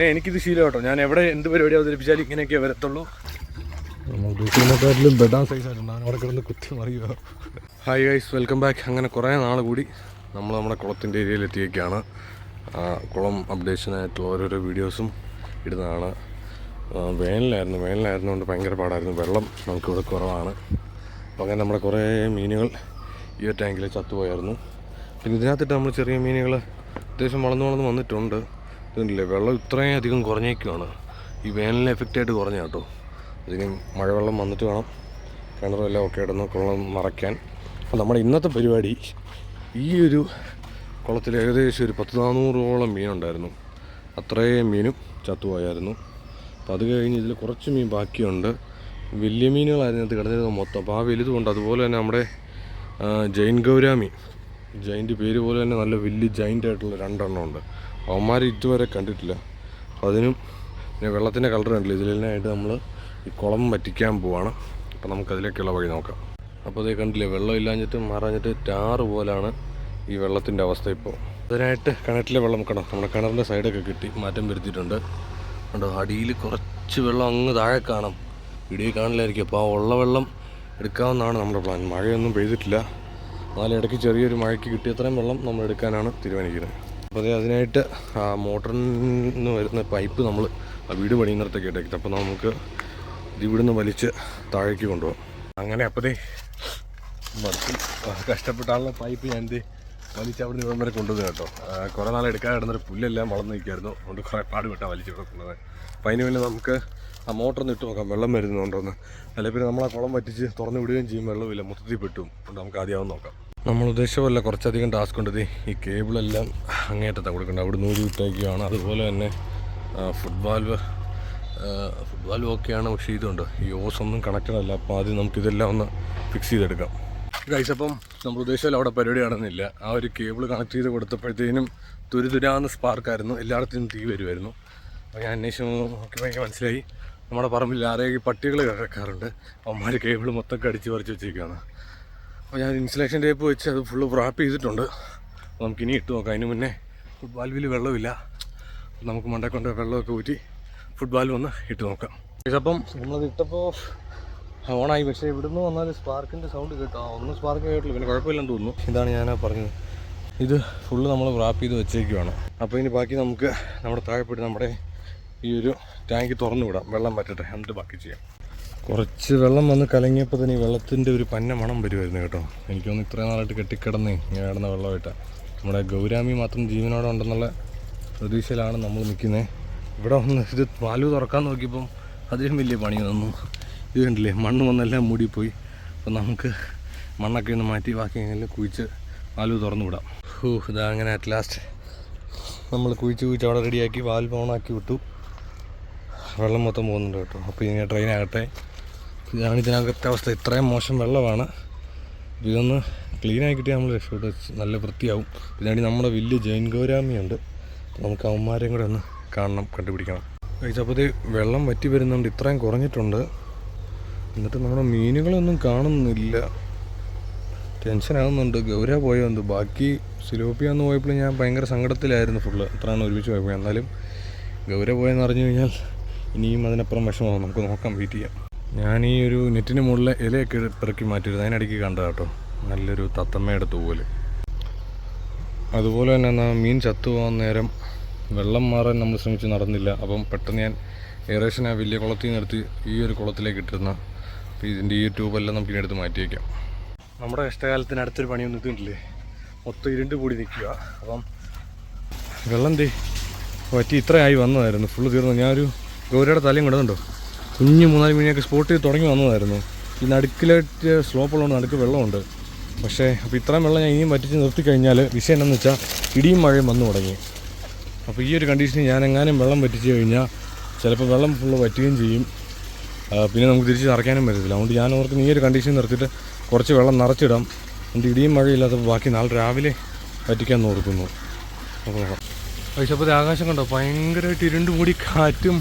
പിന്നെ എനിക്കിത് ശീലം കേട്ടോ. ഞാൻ എവിടെ എന്ത് പരിപാടി അവതരിപ്പിച്ചാലും ഇങ്ങനെയൊക്കെ വരത്തുള്ളൂ. നമ്മൾ ഉദ്ദേശിക്കുന്നതിനെക്കാട്ടിലും ബെഡാൻ സൈസ് ആയിട്ടുണ്ട് അവിടെ കിടന്ന് കുത്തി മറിയുക ഹായ് ഗൈസ് വെൽക്കം ബാക്ക് അങ്ങനെ കുറേ നാൾ കൂടി നമ്മൾ നമ്മുടെ കുളത്തിന്റെ ഏരിയയിൽ എത്തിയേക്കാണ്. ആ, കുളം അപ്ഡേഷനായിട്ടുള്ള ഓരോരോ വീഡിയോസും ഇടുന്നതാണ്. വേനലായിരുന്നു വേനലായിരുന്നു. വേനലായിരുന്നുകൊണ്ട് ഭയങ്കര പാടായിരുന്നു. വെള്ളം നമുക്കിവിടെ കുറവാണ്. അപ്പോൾ അങ്ങനെ നമ്മുടെ കുറേ മീനുകൾ ഈ ഒരു ടാങ്കിൽ ചത്തുപോയായിരുന്നു. പിന്നെ ഇതിനകത്തിട്ട് നമ്മൾ ചെറിയ മീനുകൾ അത്യാവശ്യം വളർന്നു വളർന്ന് വന്നിട്ടുണ്ട്. ഇതുണ്ടല്ലേ വെള്ളം ഇത്രയും അധികം കുറഞ്ഞേക്കുവാണ് ഈ വേനലിന് എഫക്റ്റായിട്ട് കുറഞ്ഞ കേട്ടോ. ഇതിന് മഴവെള്ളം വന്നിട്ട് വേണം കിണറും എല്ലാം ഒക്കെ ഇടുന്ന കുളം മറയ്ക്കാൻ. അപ്പോൾ നമ്മുടെ ഇന്നത്തെ പരിപാടി ഈ ഒരു കുളത്തിൽ ഏകദേശം ഒരു പത്ത് നാനൂറോളം മീനുണ്ടായിരുന്നു. അത്രയും മീനും ചത്തുപോയായിരുന്നു. അപ്പോൾ അത് കഴിഞ്ഞ് ഇതിൽ കുറച്ച് മീൻ ബാക്കിയുണ്ട്. വലിയ മീനുകളായിരുന്നു അത് കിടന്നിരുന്നത് മൊത്തം. അപ്പോൾ ആ വലുതുകൊണ്ട് അതുപോലെ തന്നെ നമ്മുടെ ജൈൻ ഗൗരാമി. ജൈന്റെ പേര് പോലെ തന്നെ നല്ല വലിയ ജൈന്റ് ആയിട്ടുള്ള രണ്ടെണ്ണം ഉണ്ട്. അവന്മാർ ഇതുവരെ കണ്ടിട്ടില്ല. അതിനും പിന്നെ വെള്ളത്തിന്റെ കളർ കണ്ടില്ല? ഇതിലായിട്ട് നമ്മൾ ഈ കുളം വറ്റിക്കാൻ പോവാണ്. അപ്പോൾ നമുക്കതിലേക്കുള്ള വഴി നോക്കാം. അപ്പോൾ അതേ കണ്ടില്ലേ വെള്ളം ഇല്ലാഞ്ഞിട്ട് മാറാഞ്ഞിട്ട് ടാറ് പോലാണ് ഈ വെള്ളത്തിന്റെ അവസ്ഥ ഇപ്പോൾ അതിനായിട്ട് കിണറ്റിലെ വെള്ളം കണ്ടോ? നമ്മുടെ കിണറിന്റെ സൈഡൊക്കെ കിട്ടി മാറ്റം വരുത്തിയിട്ടുണ്ട്. കണ്ടോ? അടിയിൽ കുറച്ച് വെള്ളം അങ്ങ് താഴെ കാണാം. വീഡിയോ കാണില്ലായിരിക്കും. അപ്പോൾ ആ ഉള്ള വെള്ളം എടുക്കാവുന്നതാണ് നമ്മുടെ പ്ലാൻ മഴയൊന്നും പെയ്തിട്ടില്ല. എന്നാലും ഇടയ്ക്ക് ചെറിയൊരു മഴയ്ക്ക് കിട്ടിയത്രയും വെള്ളം നമ്മൾ എടുക്കാനാണ് തീരുമാനിക്കുന്നത്. അപ്പോൾ അതേ അതിനായിട്ട് ആ മോട്ടറിൽ നിന്ന് വരുന്ന പൈപ്പ് നമ്മൾ ആ വീട് പണിയുന്നിടത്തേക്ക് ഇട്ടേക്കുന്നത് അപ്പോൾ നമുക്ക് ഇത് നിന്ന് വലിച്ച് താഴേക്ക് കൊണ്ടുപോകാം. അങ്ങനെ അപ്പോഴേ മറിച്ച് കഷ്ടപ്പെട്ടാണല്ലോ പൈപ്പ് ഞാൻ എന്ത് വലിച്ച് അവിടെ നിന്ന് വരെ കൊണ്ടുവന്നു കേട്ടോ. കുറേ നാൾ എടുക്കാൻ കിടന്നൊരു പുല്ലെല്ലാം വളർന്നു നിൽക്കായിരുന്നു അതുകൊണ്ട് കുറേ പാടുപെട്ടാ വലിച്ച് ഇവിടെ കൊണ്ടുപോകാൻ അപ്പം അതിന് വേണ്ടി നമുക്ക് ആ മോട്ടർ ഒന്ന് ഇട്ട് നോക്കാം. വെള്ളം വരുന്നുണ്ടോ എന്ന് അല്ലെങ്കിൽ പിന്നെ നമ്മൾ ആ കുളം വറ്റിച്ച് തുറന്ന് വിടുകയും ചെയ്യും. വെള്ളമില്ല മൊത്തത്തിൽ പെട്ടും. അതുകൊണ്ട് നമുക്ക് ആദ്യം നോക്കാം. നമ്മൾ ഉദ്ദേശമല്ല കുറച്ചധികം ടാസ്ക് ഉണ്ട്. ഈ കേബിളെല്ലാം അങ്ങേറ്റത്താണ് കൊടുക്കേണ്ടത് അവിടെ നൂൽ വിട്ടേക്കുകയാണ്. അതുപോലെ തന്നെ ഫുട് വാൽവ് ഫുട് വാൽവ് പക്ഷേ ഇതുണ്ട്. ഈ ഓസ് ഒന്നും കണക്റ്റഡ് അല്ല. അപ്പോൾ ആദ്യം നമുക്കിതെല്ലാം ഒന്ന് ഫിക്സ് ചെയ്തെടുക്കാം. ഗൈസ് അപ്പം നമ്മൾ ഉദ്ദേശിച്ചാൽ അവിടെ പരിപാടി നടന്നില്ല ആ ഒരു കേബിൾ കണക്ട് ചെയ്ത് കൊടുത്തപ്പോഴത്തേനും തുരുതുരാന്ന് സ്പാർക്കായിരുന്നു എല്ലായിടത്തും തീ വരുമായിരുന്നു അപ്പോൾ ഞാൻ അന്വേഷിച്ച്. നോക്കിയപ്പോൾ എനിക്ക് മനസ്സിലായി. നമ്മുടെ പറമ്പിൽ ആരെയും പട്ടികൾ കിടക്കാറുണ്ട് അവന്മാർ കേബിൾ മൊത്തം കടിച്ച് പറിച്ച് വെച്ചിരിക്കുകയാണ് അപ്പോൾ ഞാൻ ഇൻസുലേഷൻ ടേപ്പ് വെച്ച് അത് ഫുള്ള് റാപ്പ് ചെയ്തിട്ടുണ്ട്. നമുക്ക് ഇനി ഇട്ട് നോക്കാം. അതിന് മുന്നേ ഫുട്ബാൽവിൽ വെള്ളമില്ല. നമുക്ക് മണ്ടേ കൊണ്ട് വെള്ളമൊക്കെ ഊറ്റി ഫുട്ബാൽ ഒന്ന് ഇട്ട് നോക്കാം. ഇതപ്പം നമ്മളത് ഇട്ടപ്പോൾ ഓണായി. പക്ഷേ ഇവിടുന്ന് വന്നാൽ സ്പാർക്കിന്റെ സൗണ്ട് കേട്ടോ. ഒന്നും സ്പാർക്ക് കേട്ടില്ല പിന്നെ കുഴപ്പമില്ലെന്ന് തോന്നുന്നു. ഇതാണ് ഞാൻ പറഞ്ഞത്. ഇത് ഫുള്ള് നമ്മൾ റാപ്പ് ചെയ്ത് വെച്ചേക്കുവാണ്. അപ്പോൾ ഇനി ബാക്കി നമുക്ക് നമ്മുടെ താഴെപ്പെട്ട് നമ്മുടെ ഈ ഒരു ടാങ്ക് തുറന്നു വിടാം. വെള്ളം പറ്റട്ടെ എന്നിട്ട് ബാക്കി ചെയ്യാം. കുറച്ച് വെള്ളം വന്ന് കലങ്ങിയപ്പോൾ തന്നെ ഈ വെള്ളത്തിന്റെ ഒരു പന്ന മണം വരുമായിരുന്നു കേട്ടോ. എനിക്കൊന്ന് ഇത്രയും നാളായിട്ട് കെട്ടിക്കിടന്നേ ഇങ്ങനെ കിടന്ന വെള്ളമായിട്ടാണ് നമ്മുടെ ഗൗരാമി മാത്രം ജീവനോടെ ഉണ്ടെന്നുള്ള പ്രതീക്ഷയിലാണ് നമ്മൾ നിൽക്കുന്നത് ഇവിടെ വന്ന് ഇത് വാലു തുറക്കാൻ നോക്കിയപ്പം അതിലും വലിയ പണി തന്നു ഇത് കണ്ടില്ലേ മണ്ണ് വന്നെല്ലാം മൂടിപ്പോയി. അപ്പം നമുക്ക് മണ്ണൊക്കെ ഒന്ന് മാറ്റി ബാക്കി എങ്ങനെ കുഴിച്ച് വാൽവ് തുറന്നു വിടാം. ഹൂ ഇതാ അങ്ങനെ അറ്റ് ലാസ്റ്റ് നമ്മൾ കുഴിച്ച് കുഴിച്ച് അവിടെ റെഡിയാക്കി വാൽവ് ഓണാക്കി വിട്ടു. വെള്ളം മൊത്തം പോകുന്നുണ്ട് കേട്ടോ. അപ്പോൾ ഇങ്ങനെ ട്രെയിൻ ആകട്ടെ. ഇതാണ് ഇതിനകത്തെ അവസ്ഥ. ഇത്രയും മോശം വെള്ളമാണ്. ഇതൊന്ന് ക്ലീൻ ആയി കിട്ടിയാൽ നമ്മൾ രക്ഷപ്പെട്ടു. നല്ല വൃത്തിയാവും. പിന്നെ നമ്മുടെ വലിയ ജൈൻ ഗോരാമിയുണ്ട്. നമുക്ക് അവന്മാരെയും കൂടെ ഒന്ന് കാണണം കണ്ടുപിടിക്കണം. കഴിച്ചപ്പോൾ വെള്ളം വറ്റി വരുന്നുണ്ട്. ഇത്രയും കുറഞ്ഞിട്ടുണ്ട്. എന്നിട്ട് നമ്മുടെ മീനുകളൊന്നും കാണുന്നില്ല. ടെൻഷനാകുന്നുണ്ട് ഗൗര പോയോ എന്ത്? ബാക്കി സിലോപ്പിയ എന്ന് പോയപ്പോൾ ഞാൻ ഭയങ്കര സങ്കടത്തിലായിരുന്നു ഫുള്ള് ഇത്രയാണ് ഒരുമിച്ച് പോയപ്പോൾ എന്നാലും ഗൗര പോയെന്ന് അറിഞ്ഞു കഴിഞ്ഞാൽ ഇനിയും അതിനപ്പുറം വിഷമമാകും നമുക്ക് നോക്കാം വെയിറ്റ് ചെയ്യാം. ഞാൻ ഈ ഒരു നെറ്റിന് മുകളിലെ ഇലയൊക്കെ പിറക്കി മാറ്റിയിരുന്നു അതിനിടയ്ക്ക് കണ്ടത് കേട്ടോ. നല്ലൊരു തത്തമ്മയുടെ തൂവൽ അതുപോലെ തന്നെ എന്നാ മീൻ ചത്തുപോകാൻ നേരം വെള്ളം മാറാൻ നമ്മൾ ശ്രമിച്ച് നടന്നില്ല. അപ്പം പെട്ടെന്ന് ഞാൻ എയറേഷൻ ആ വലിയ കുളത്തിൽ നിന്ന് എടുത്ത് ഈ ഒരു കുളത്തിലേക്ക് ഇട്ടിരുന്ന അപ്പോൾ ഇതിന്റെ ഈ ട്യൂബെല്ലാം നമുക്ക് ഇനി എടുത്ത് മാറ്റി വയ്ക്കാം നമ്മുടെ കഷ്ടകാലത്തിന് അടുത്തൊരു പണിയൊന്നും നിൽക്കുന്നില്ലേ മൊത്തം ഇരുണ്ട് കൂടി നിൽക്കുക. അപ്പം വെള്ളം തേ പറ്റി ഇത്രയായി വന്നതായിരുന്നു. ഫുള്ള് തീർന്നു. ഞാനൊരു ഗൗരിയുടെ തലയും കൊണ്ടുണ്ടോ കുഞ്ഞു മൂന്നാൽ മീനൊക്കെ ചെയ്ത് തുടങ്ങി വന്നതായിരുന്നു. ഈ നടുക്കിലായിട്ട് സ്ലോപ്പുള്ളതുകൊണ്ട് നടുക്ക് വെള്ളമുണ്ട്. പക്ഷേ അപ്പോൾ ഇത്രയും വെള്ളം ഞാൻ ഇനിയും വറ്റിച്ച് നിർത്തി കഴിഞ്ഞാൽ വിഷയം എന്താണെന്ന് വെച്ചാൽ ഇടിയും മഴയും വന്നു തുടങ്ങി. അപ്പോൾ ഈ ഒരു കണ്ടീഷനിൽ ഞാൻ എങ്ങാനും വെള്ളം വറ്റിച്ച് കഴിഞ്ഞാൽ ചിലപ്പോൾ വെള്ളം ഫുള്ള് വറ്റുകയും ചെയ്യും. പിന്നെ നമുക്ക് തിരിച്ച് നിറയ്ക്കാനും പറ്റത്തില്ല. അതുകൊണ്ട് ഞാൻ ഓർക്കുന്ന ഈ ഒരു കണ്ടീഷൻ നിർത്തിയിട്ട് കുറച്ച് വെള്ളം നിറച്ചിടാം. എന്നിട്ട് ഇടിയും മഴയില്ലാത്തപ്പോൾ ബാക്കി നാളെ രാവിലെ പറ്റിക്കാൻ ഓർക്കുന്നു. അപ്പോൾ പക്ഷേ ആകാശം കണ്ടോ? ഭയങ്കരമായിട്ട് ഇരുണ്ട് മൂടി കാറ്റും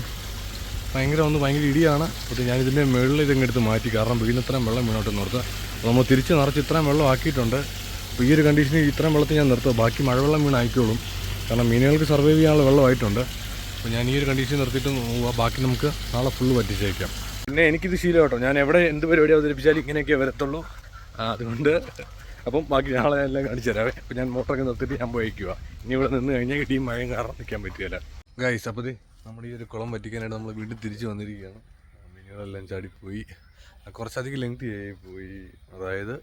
ഭയങ്കര ഒന്ന് ഭയങ്കര ഇടിയാണ്. അപ്പോൾ ഞാൻ ഇതിന്റെ മുകളിൽ ഇതങ്ങ് എടുത്ത് മാറ്റി. കാരണം വീടിന് ഇത്രയും വെള്ളം വീണോട്ട് നിർത്തുക അപ്പോൾ നമ്മൾ തിരിച്ച് നിറച്ച് ഇത്രയും വെള്ളം ആക്കിയിട്ടുണ്ട്. അപ്പോൾ ഈ ഒരു കണ്ടീഷനിൽ ഇത്രയും വെള്ളത്തിൽ ഞാൻ നിർത്തുക ബാക്കി മഴവെള്ളം വീണ് ആയിക്കോളും. കാരണം മീനുകൾക്ക് സർവൈവ് ചെയ്യാനുള്ള വെള്ളമായിട്ടുണ്ട്. അപ്പോൾ ഞാൻ ഈ ഒരു കണ്ടീഷൻ നിർത്തിയിട്ട് നോക്കുക ബാക്കി നമുക്ക് നാളെ ഫുള്ള് പറ്റിച്ചേക്കാം പിന്നെ എനിക്കിത് ശീലം കേട്ടോ ഞാൻ എവിടെ എന്ത് പരിപാടി അവതരിപ്പിച്ചാലും ഇങ്ങനെയൊക്കെ വരത്തുള്ളൂ. അതുകൊണ്ട് അപ്പം ബാക്കി നാളെ ഞാൻ എല്ലാം കാണിച്ചു തരാവേ. അപ്പം ഞാൻ മോട്ടറൊക്കെ നിർത്തിയിട്ട് ഞാൻ പോയിക്കുക ഇനി ഇവിടെ നിന്ന് കഴിഞ്ഞാൽ ഇടിയും മഴയും കാരണം നിൽക്കാൻ പറ്റുകയില്ല. ഗൈസ് അപ്പോൾ നമ്മുടെ ഈ ഒരു കുളം പറ്റിക്കാനായിട്ട് നമ്മൾ വീട്ടിൽ തിരിച്ചു വന്നിരിക്കുകയാണ്. മീനുകളെല്ലാം ചാടിപ്പോയി. കുറച്ചധികം ലെങ്ത് ആയി പോയി. അതായത്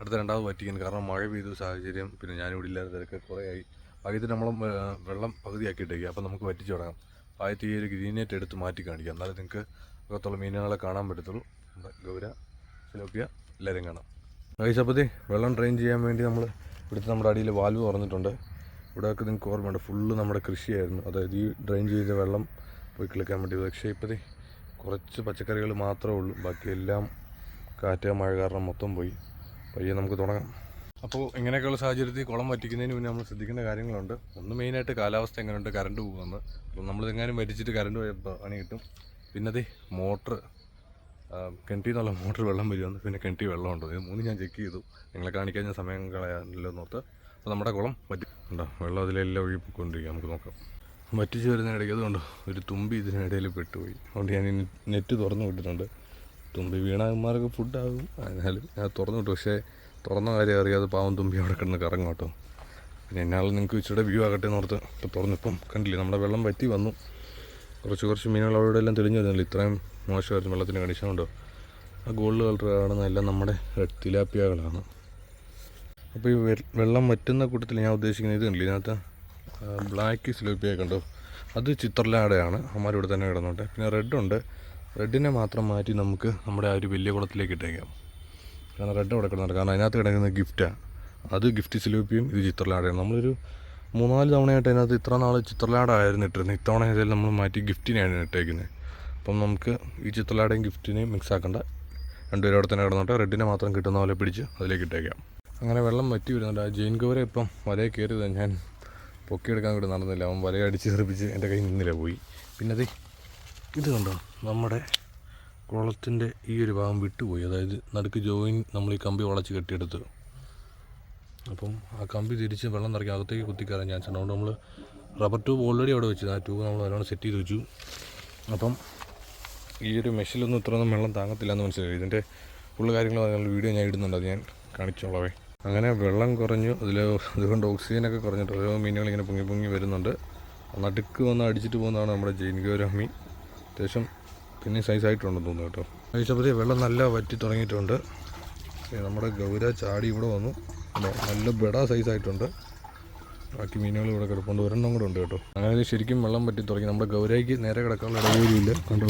അടുത്ത രണ്ടാമത് പറ്റിക്കാൻ കാരണം മഴ പെയ്തു സാഹചര്യം പിന്നെ ഞാനിവിടെ ഇല്ലാതെ തിരക്ക് കുറേ ആയി ആദ്യത്തെ നമ്മൾ വെള്ളം പകുതിയാക്കിയിട്ടേക്കുക അപ്പോൾ നമുക്ക് പറ്റിച്ചു തുടങ്ങാം. ആദ്യത്തെ ഈ ഒരു ഗ്രീനേറ്റ് എടുത്ത് മാറ്റി കാണിക്കാം. എന്നാലും നിങ്ങൾക്ക് അകത്തുള്ള മീനുകളെ കാണാൻ പറ്റത്തുള്ളൂ. നമ്മുടെ ഗൗര സിലോപ്പിയ എല്ലാവരും കാണാം. കഴിച്ചപ്പത്തി വെള്ളം ഡ്രെയിൻ ചെയ്യാൻ വേണ്ടി നമ്മൾ ഇവിടുത്തെ നമ്മുടെ അടിയിൽ വാൽവ് തുറന്നിട്ടുണ്ട്. ഇവിടെയൊക്കെ നിങ്ങൾക്ക് ഓർമ്മയുണ്ട് ഫുള്ള് നമ്മുടെ കൃഷിയായിരുന്നു. അതായത് ഈ ഡ്രെയിൻ ചെയ്ത വെള്ളം പോയി കിളിക്കാൻ വേണ്ടി പക്ഷേ ഇപ്പോഴത്തെ കുറച്ച് പച്ചക്കറികൾ മാത്രമേ ഉള്ളൂ. ബാക്കി എല്ലാം കാറ്റ് മഴ കാരണം മൊത്തം പോയി. പയ്യെ നമുക്ക് തുടങ്ങാം. അപ്പോൾ ഇങ്ങനെയൊക്കെയുള്ള സാഹചര്യത്തിൽ കുളം വറ്റിക്കുന്നതിന് മുന്നേ നമ്മൾ ശ്രദ്ധിക്കേണ്ട കാര്യങ്ങളുണ്ട്. ഒന്ന് മെയിനായിട്ട് കാലാവസ്ഥ എങ്ങനെയുണ്ട്? കറണ്ട് പോകുമെന്ന് അപ്പോൾ നമ്മളിതെങ്ങാനും വറ്റിച്ചിട്ട് കറണ്ട് പണി കിട്ടും. പിന്നെ അതെ മോട്ടർ കിണറ്റിൽ നിന്നുള്ള മോട്ടർ വെള്ളം വരുമെന്ന് പിന്നെ കിണറ്റി വെള്ളമുണ്ടോ ഇത് മൂന്ന് ഞാൻ ചെക്ക് ചെയ്തു. നിങ്ങളെ കാണിക്കാൻ ഞാൻ സമയം കളയാനല്ലോ അപ്പോൾ നമ്മുടെ കുളം വറ്റി ഉണ്ടോ വെള്ളം അതിലെല്ലാം ഒഴുകിക്കൊണ്ടിരിക്കുക നമുക്ക് നോക്കാം. വറ്റിച്ച് വരുന്നതിനിടയ്ക്ക് അതുകൊണ്ട് ഒരു തുമ്പി ഇതിനിടയിൽ പെട്ടുപോയി. അതുകൊണ്ട് ഞാൻ നെറ്റ് തുറന്നു വിട്ടിട്ടുണ്ട്. തുമ്പി വീണാകുമാർക്ക് ഫുഡാകും. എന്നാലും ഞാൻ തുറന്നു വിട്ടു. പക്ഷേ തുറന്ന കാര്യം അറിയാതെ പാവം തുമ്പി അവിടെ കിടന്ന് കറങ്ങും കേട്ടോ. പിന്നെ എന്നാലും നിങ്ങൾക്ക് ഇച്ചിരി വ്യൂ ആകട്ടെ എന്ന് ഓർത്ത് ഇപ്പോൾ തുറന്നിപ്പം കണ്ടില്ലേ നമ്മുടെ വെള്ളം വറ്റി വന്നു. കുറച്ച് കുറച്ച് മീനുകൾ അവിടെ എല്ലാം തെളിഞ്ഞു വരുന്നില്ല ഇത്രയും മോശമായിരുന്നു വെള്ളത്തിന്റെ കണ്ടീഷൻ ഉണ്ടോ? ആ ഗോൾഡ് കളർ കാണുന്ന എല്ലാം നമ്മുടെ തിലാപ്പിയകളാണ് അപ്പോൾ ഈ വെള്ളം വറ്റുന്ന കൂട്ടത്തിൽ ഞാൻ ഉദ്ദേശിക്കുന്നത് ഇത് കണ്ടില്ല? ഇതിനകത്ത് ബ്ലാക്ക് സിലോപ്പിയ കണ്ടോ? അത് ചിത്രലാടയാണ്. അമ്മമാർ ഇവിടെ തന്നെ കിടന്നോട്ടെ. പിന്നെ റെഡ് ഉണ്ട്. റെഡിനെ മാത്രം മാറ്റി നമുക്ക് നമ്മുടെ ആ ഒരു വലിയ കുളത്തിലേക്ക് ഇട്ടേക്കാം. കാരണം റെഡ് അവിടെ കിടന്നുണ്ട് കാരണം അതിനകത്ത് കിടക്കുന്ന ഗിഫ്റ്റാണ് അത് ഗിഫ്റ്റ് സിലോപ്പിയും ഇത് ചിത്രലാടയാണ്. നമ്മളൊരു മൂന്നാൽ തവണയായിട്ട് അതിനകത്ത് ഇത്ര നാൾ ചിത്രലാടായിരുന്നു ഇട്ടിരുന്നത്. ഇത്തവണ ഏതായാലും നമ്മൾ മാറ്റി ഗിഫ്റ്റിനെയാണ് ഇട്ടേക്കുന്നത് അപ്പം നമുക്ക് ഈ ചിത്രലാടയും ഗിഫ്റ്റിനെയും മിക്സ് ആക്കേണ്ട. രണ്ടുപേരും അവിടെ തന്നെ കിടന്നോട്ടെ. റെഡിനെ മാത്രം കിട്ടുന്ന പോലെ പിടിച്ച് അതിലേക്ക് ഇട്ടേക്കാം. അങ്ങനെ വെള്ളം വറ്റി വരുന്നുണ്ട്. ആ ജെയിൻ കവരെ ഇപ്പം വലയെ കയറിയത്. ഞാൻ പൊക്കിയെടുക്കാൻ കൂടി നടന്നില്ല. അവൻ വലയെ അടിച്ച് തെറിപ്പിച്ച് എന്റെ കയ്യിൽ നിന്നില്ല പോയി. പിന്നെ അത് ഇത് കണ്ടോ? നമ്മുടെ കുളത്തിന്റെ ഈ ഒരു ഭാഗം വിട്ടുപോയി. അതായത് നടുക്ക് ജോയിൻ നമ്മൾ ഈ കമ്പി വളച്ച് കെട്ടിയെടുത്തു. അപ്പം ആ കമ്പി തിരിച്ച് വെള്ളം നിറയ്ക്കാൻ അകത്തേക്ക് കുത്തിക്കയറാൻ ചാൻസ് ഉണ്ട്. അതുകൊണ്ട് നമ്മൾ റബ്ബർ ട്യൂബ് ഓൾറെഡി അവിടെ വെച്ചു. ആ ട്യൂബ് നമ്മൾ നല്ലോണം സെറ്റ് ചെയ്ത് വെച്ചു. അപ്പം ഈ ഒരു മെഷീലൊന്നും ഇത്രയൊന്നും വെള്ളം താങ്ങത്തില്ല എന്ന് മനസ്സിലായി. ഇതിന്റെ ഫുള്ള് കാര്യങ്ങൾ വീഡിയോ ഞാൻ ഇടുന്നുണ്ട്. അത് ഞാൻ കാണിച്ചോളവേ അങ്ങനെ വെള്ളം കുറഞ്ഞു. അതിൽ അതുകൊണ്ട് ഓക്സിജനൊക്കെ കുറഞ്ഞിട്ട് ഓരോ മീനുകളിങ്ങനെ പൊങ്ങി പൊങ്ങി വരുന്നുണ്ട്. നടുക്ക് വന്ന് അടിച്ചിട്ട് പോകുന്നതാണ് നമ്മുടെ ജൈനികോര മീൻ. അത്യാവശ്യം പിന്നെ സൈസായിട്ടുണ്ടെന്ന് തോന്നുന്നു കേട്ടോ. കഴിച്ചപ്പോഴത്തേ വെള്ളം നല്ല വറ്റി തുടങ്ങിയിട്ടുണ്ട്. നമ്മുടെ ഗൗര ചാടി ഇവിടെ വന്നു. നല്ല ബെഡ സൈസായിട്ടുണ്ട് ബാക്കി മീനുകൾ ഇവിടെ കിടപ്പുണ്ട്. ഒരെണ്ണം കൂടെ ഉണ്ട് കേട്ടോ. അങ്ങനെ ശരിക്കും വെള്ളം പറ്റി തുടങ്ങി. നമ്മുടെ ഗൗരയ്ക്ക് നേരെ കിടക്കാനുള്ള ഇടവഴിയില്ല. കണ്ടോ?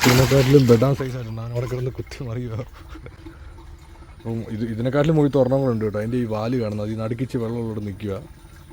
സൈസ് ബെഡാൻ സൈസായിട്ടുണ്ട് ഞാൻ അവിടെ കിടന്ന് കുത്തി മറിയുക അപ്പം ഇത് ഇതിനെക്കാട്ടിലും മുഴുത്ത ഒരെണ്ണം കൂടെ ഉണ്ട് കേട്ടോ. അതിന്റെ ഈ വാൽ കാണുന്നത്. ഈ നടുക്കിച്ച് വെള്ളമുള്ളവിടെ നിൽക്കുക.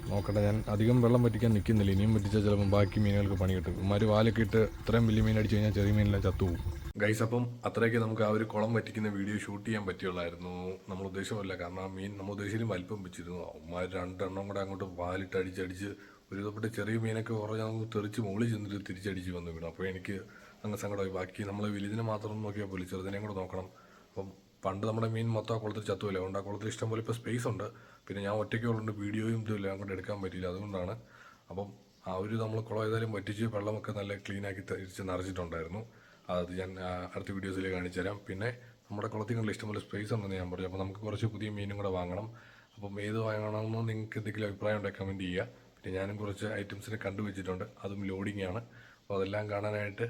നോക്കട്ടെ ഞാൻ അധികം വെള്ളം പറ്റിക്കാൻ നിൽക്കുന്നില്ല. ഇനിയും പറ്റിച്ചാൽ ചിലപ്പം ബാക്കി മീനുകൾക്ക് പണി കിട്ടും. ഇമാര് വാലൊക്കെ ഇട്ട് ഇത്രയും വലിയ മീൻ അടിച്ച് കഴിഞ്ഞാൽ ചെറിയ മീനെല്ലാം ചത്തുപോകും. ഗൈസ് അപ്പം അത്രയൊക്കെ നമുക്ക് ആ ഒരു കുളം പറ്റിക്കുന്ന വീഡിയോ ഷൂട്ട് ചെയ്യാൻ പറ്റിയുള്ളായിരുന്നു. നമ്മൾ ഉദ്ദേശമല്ല കാരണം ആ മീൻ നമ്മൾ ഉദ്ദേശിച്ചും വലിപ്പം വെച്ചിരുന്നു അവന്മാർ രണ്ടെണ്ണം കൂടെ അങ്ങോട്ട് വാലിട്ട് അടിച്ചടിച്ച് ഒരു വിധപ്പെട്ട ചെറിയ മീനൊക്കെ കുറഞ്ഞ് നമുക്ക് തെറിച്ച് മുകളിൽ ചെന്നിട്ട് തിരിച്ചടിച്ച് വന്നു വീണു. അപ്പോൾ എനിക്ക് അങ്ങ് സങ്കടമായി. ബാക്കി നമ്മൾ വലിയതിനെ മാത്രം നോക്കിയാൽ പോലും ചെറുതിനെയും കൂടെ നോക്കണം. അപ്പം പണ്ട് നമ്മുടെ മീൻ മൊത്തം ആ കുളത്തിൽ ചത്തുമില്ല അതുകൊണ്ട് ആ കുളത്തിൽ ഇഷ്ടംപോലെ ഇപ്പോൾ സ്പേസ് ഉണ്ട്. പിന്നെ ഞാൻ ഒറ്റയ്ക്ക് ഉള്ളതുകൊണ്ട് വീഡിയോയും ഇതുമില്ല കൊണ്ട് എടുക്കാൻ പറ്റിയില്ല. അതുകൊണ്ടാണ് അപ്പം ആ ഒരു നമ്മൾ കുളം ഏതായാലും വറ്റിച്ച് വെള്ളമൊക്കെ നല്ല ക്ലീനാക്കി തിരിച്ച് നിറച്ചിട്ടുണ്ടായിരുന്നു. അത് ഞാൻ അടുത്ത വീഡിയോസിൽ കാണിച്ചു തരാം. പിന്നെ നമ്മുടെ കുളത്തിൽ കണ്ടില്ല ഇഷ്ടംപോലെ സ്പേസ് ഉണ്ടെന്ന് ഞാൻ പറഞ്ഞു. അപ്പോൾ നമുക്ക് കുറച്ച് പുതിയ മീനും കൂടെ വാങ്ങണം. അപ്പം ഏത് വാങ്ങണമെന്ന് നിങ്ങൾക്ക് എന്തെങ്കിലും അഭിപ്രായം ഉണ്ടെങ്കിൽ കമന്റ് ചെയ്യുക. പിന്നെ ഞാനും കുറച്ച് ഐറ്റംസിനെ കണ്ടുവച്ചിട്ടുണ്ട്. അതും ലോഡിംഗ് ആണ്. അപ്പോൾ അതെല്ലാം കാണാനായിട്ട്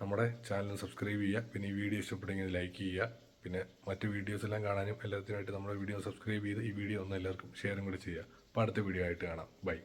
നമ്മുടെ ചാനൽ സബ്സ്ക്രൈബ് ചെയ്യുക. പിന്നെ ഈ വീഡിയോ ഇഷ്ടപ്പെട്ടെങ്കിൽ ലൈക്ക് ചെയ്യുക. പിന്നെ മറ്റ് വീഡിയോസ് എല്ലാം കാണാനും എല്ലാത്തിനായിട്ട് നമ്മുടെ വീഡിയോ സബ്സ്ക്രൈബ് ചെയ്ത് ഈ വീഡിയോ ഒന്ന് എല്ലാവർക്കും ഷെയറും കൂടി ചെയ്യുക. അപ്പോൾ അടുത്ത വീഡിയോ ആയിട്ട് കാണാം. ബൈ.